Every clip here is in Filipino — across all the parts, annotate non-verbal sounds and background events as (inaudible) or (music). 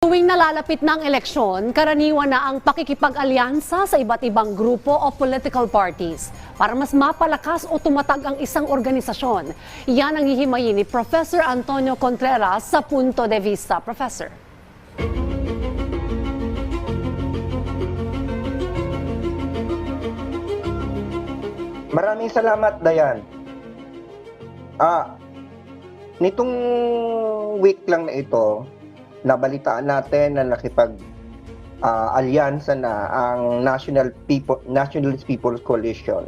Tuwing nalalapit ng eleksyon, karaniwan na ang pakikipag-alyansa sa iba't ibang grupo o political parties para mas mapalakas o tumatag ang isang organisasyon. Yan ang hihimayin ni Professor Antonio Contreras sa Punto de Vista. Professor. Maraming salamat, Dayan. Ah, nitong week lang na ito, nabalitaan natin na nakipag ah, alyansa na ang National People Nationalist People's Coalition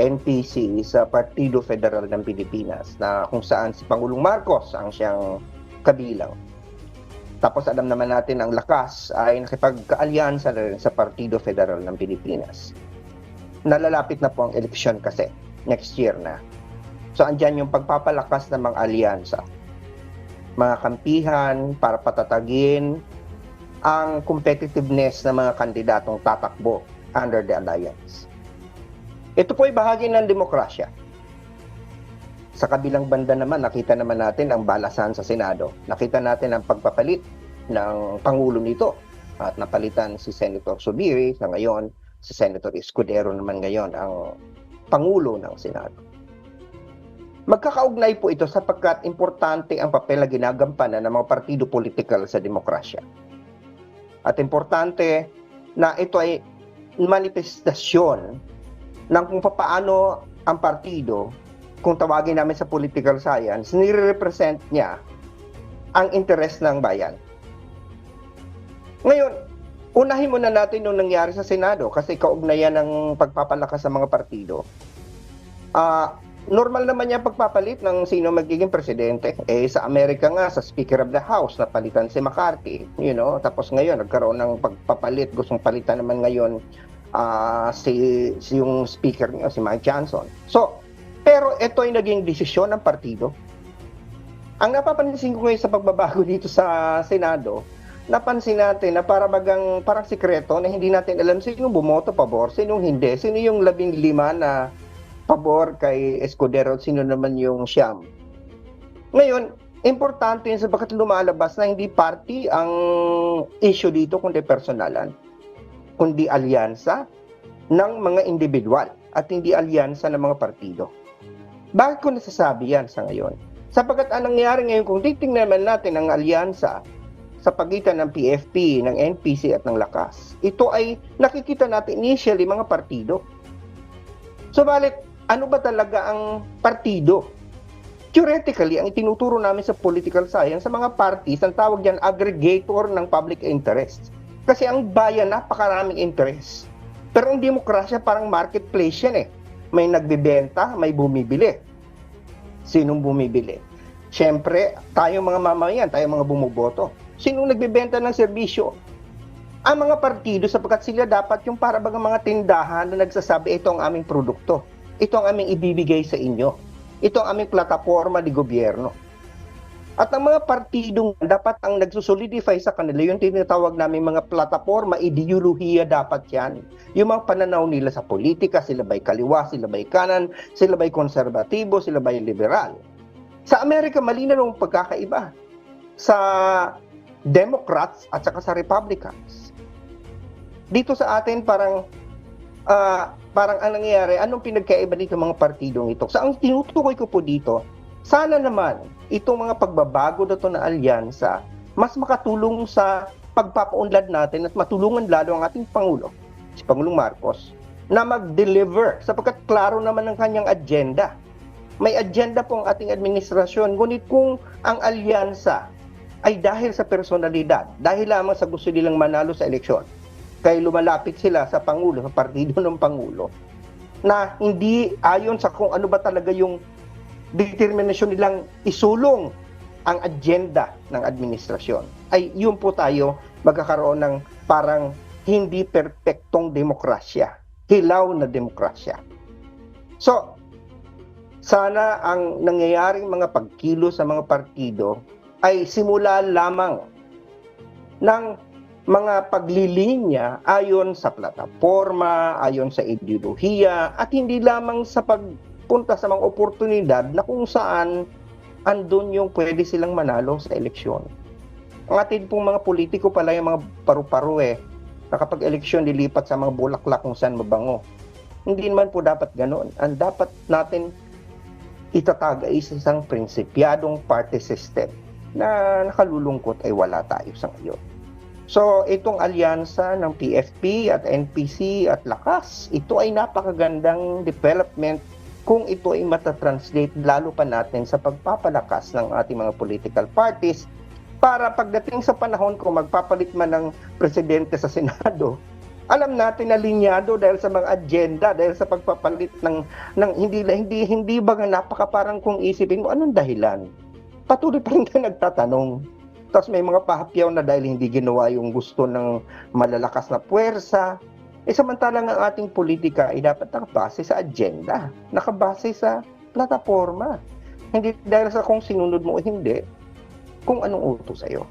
NPC sa Partido Federal ng Pilipinas na kung saan si Pangulong Marcos ang siyang kabilang. Tapos alam naman natin ang lakas ay nakipag-alyansa na rin sa Partido Federal ng Pilipinas nalalapit na po ang eleksyon kasi next year na. So andyan yung pagpapalakas ng mga alyansa. Mga kampihan para patatagin ang competitiveness ng mga kandidatong tatakbo under the alliance. Ito po ay bahagi ng demokrasya. Sa kabilang banda naman, nakita naman natin ang balasan sa Senado. Nakita natin ang pagpapalit ng Pangulo nito. At napalitan si Senator Subiri sa ngayon si Senator Escudero naman ngayon ang Pangulo ng Senado. Magkakaugnay po ito sapagkat importante ang papel na ginagampanan ng mga partido politikal sa demokrasya. At importante na ito ay manifestasyon ng kung paano ang partido, kung tawagin namin sa political science, nire-represent niya ang interes ng bayan. Ngayon, unahin muna natin yung nangyari sa Senado kasi kaugnayan ng pagpapalakas sa mga partido. Ah, normal naman yan pagpapalit ng sino magiging presidente. Eh sa Amerika nga sa Speaker of the House napalitan si McCarthy, you know. Tapos ngayon nagkaroon ng pagpapalit, gustong palitan naman ngayon ah, si, si yung speaker niyo si Mike Johnson. So, pero ito ay naging desisyon ng partido. Ang napapansin ko ngayon sa pagbabago (laughs) dito sa Senado, napansin natin na para bagang parang sikreto na hindi natin alam sino bumoto pabor, sino hindi, sino yung labing lima na pabor kay Escudero sino naman yung siyam. Ngayon, importante yun sapagkat lumalabas na hindi party ang issue dito kundi personalan, kundi alyansa ng mga individual at hindi alyansa ng mga partido. Bakit ko nasasabi yan sa ngayon? Sapagkat anong nangyari ngayon kung titingnan naman natin ang alyansa sa pagitan ng PFP, ng NPC at ng Lakas. Ito ay nakikita natin initially mga partido. So balik, ano ba talaga ang partido? Theoretically, ang itinuturo namin sa political science, sa mga parties, ang tawag diyan aggregator ng public interest. Kasi ang bayan, napakaraming interest. Pero ang demokrasya parang marketplace yan eh. May nagbibenta, may bumibili. Sinong bumibili? Siyempre, tayo mga mamayan, tayo mga bumuboto. Sinong nagbebenta ng serbisyo? Ang mga partido sapagkat sila dapat yung para mga tindahan na nagsasabi ito ang aming produkto. Ito ang aming ibibigay sa inyo. Ito ang aming plataforma di gobyerno. At ang mga partidong dapat ang nagsusolidify sa kanila, yung tinatawag namin mga plataforma, ideolohiya dapat yan. Yung mga pananaw nila sa politika, sila ba'y kaliwa, sila ba'y kanan, sila ba'y konserbatibo, sila ba'y liberal. Sa Amerika, malinaw ang pagkakaiba. Sa Democrats at saka sa Republicans. Dito sa atin parang ah, parang ang nangyayari, anong pinagkaiba dito mga partidong ito? Sa ang tinutukoy ko po dito, sana naman itong mga pagbabago na to na alyansa mas makatulong sa pagpapaunlad natin at matulungan lalo ang ating Pangulo, si Pangulong Marcos, na mag-deliver sapagkat klaro naman ang kanyang agenda. May agenda po ang ating administrasyon, ngunit kung ang alyansa ay dahil sa personalidad, dahil lamang sa gusto nilang manalo sa eleksyon, kaya lumalapit sila sa Pangulo, sa partido ng Pangulo, na hindi ayon sa kung ano ba talaga yung determinasyon nilang isulong ang agenda ng administrasyon. Ay yun po tayo magkakaroon ng parang hindi perpektong demokrasya, hilaw na demokrasya. So, sana ang nangyayaring mga pagkilo sa mga partido ay simula lamang ng mga paglilinya ayon sa plataforma, ayon sa ideolohiya, at hindi lamang sa pagpunta sa mga oportunidad na kung saan andun yung pwede silang manalo sa eleksyon. Ang atin pong mga politiko pala yung mga paru-paro eh, na kapag eleksyon lilipat sa mga bulaklak kung saan mabango. Hindi naman po dapat ganoon. Ang dapat natin itatag ay isang prinsipyadong party system na nakalulungkot ay wala tayo sa ngayon. So, itong alyansa ng PFP at NPC at Lakas, ito ay napakagandang development kung ito ay matatranslate lalo pa natin sa pagpapalakas ng ating mga political parties para pagdating sa panahon kung magpapalit man ng presidente sa Senado, alam natin na linyado dahil sa mga agenda, dahil sa pagpapalit ng, ng hindi, hindi, hindi ba nga napaka parang kung isipin mo, anong dahilan? Patuloy pa rin tayo nagtatanong. Tapos may mga pahapyaw na dahil hindi ginawa yung gusto ng malalakas na puwersa. Eh samantalang ang ating politika ay dapat nakabase sa agenda, nakabase sa plataforma. Hindi dahil sa kung sinunod mo o hindi, kung anong utos sa'yo.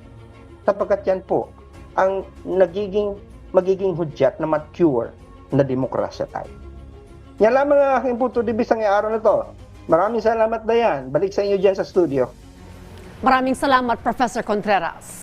Sapagkat yan po, ang nagiging, magiging hudyat na mature na demokrasya tayo. Yan lamang ang aking punto de vista ngayong araw na to. Maraming salamat, Dayan. Balik sa inyo dyan sa studio. Maraming salamat, Professor Contreras.